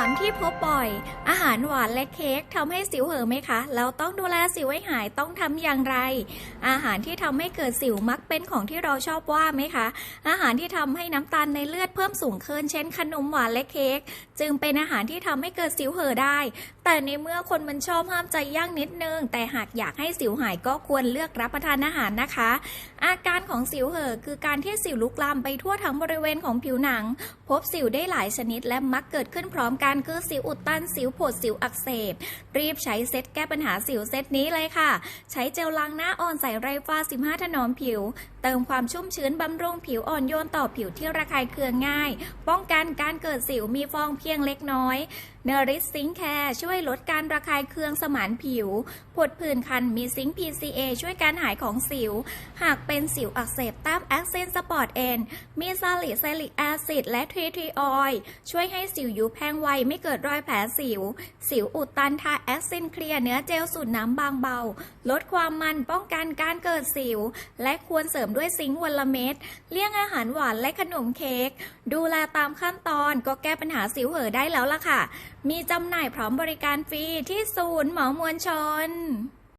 ามที่พบบ่อย อาหารหวานและเค้กทำให้สิวเห่อไหมคะ แล้วต้องดูแลสิวให้หายต้องทำอย่างไร อาหารที่ทำให้เกิดสิวมักเป็นของที่เราชอบว่าไหมคะ อาหารที่ทำให้น้ำตาลในเลือดเพิ่มสูงขึ้น เช่นขนมหวานและเค้กจึงเป็นอาหารที่ทำให้เกิดสิวเห่อได้ แต่ในเมื่อคนมันชอบห้ามใจย่างนิดนึง แต่หากอยากให้สิวหายก็ควรเลือกรับประทานอาหารนะคะ อาการของสิวเห่อคือการที่สิวลุกลามไปทั่วทั้งบริเวณของผิวหนัง พบสิวได้หลายชนิดและมักเกิดขึ้นพร้อมกันคือสิวอุดตันสิวผดสิวอักเสบ รีบใช้เซตแก้ปัญหาสิวเซตนี้เลยค่ะ ใช้เจลล้างหน้าอ่อนใส่ไรฟ้า 15 ถนอมผิว เติมความชุ่มชื้นบำรุงผิวอ่อนโยนต่อผิวที่ระคายเคืองง่าย ป้องกันการเกิดสิวมีฟองเพียงเล็กน้อยเนริสซิงแคร์ช่วยลดการระคายเคืองสมานผิวผดผื่นคันมีซิงค์ PCA ช่วยการหายของสิว หากเป็นสิวอักเสบตามแอคเซนสปอร์ตเอนมีซาลิไซลิกแอซิดและทรีทรีออยล์ช่วยให้สิวยุแห้งไวไม่เกิดรอยแผลสิว สิวอุดตันทาแอคซินเคลียร์เนื้อเจลสูตรน้ำบางเบา ลดความมันป้องกันการเกิดสิว และควรเสริมด้วยซิงค์วันละเม็ดเลี่ยงอาหารหวานและขนมเค้กดูแลตามขั้นตอนก็แก้ปัญหาสิวเห่อได้แล้วล่ะค่ะ มีจำหน่ายพร้อมบริการฟรีที่ศูนย์หมอมวลชน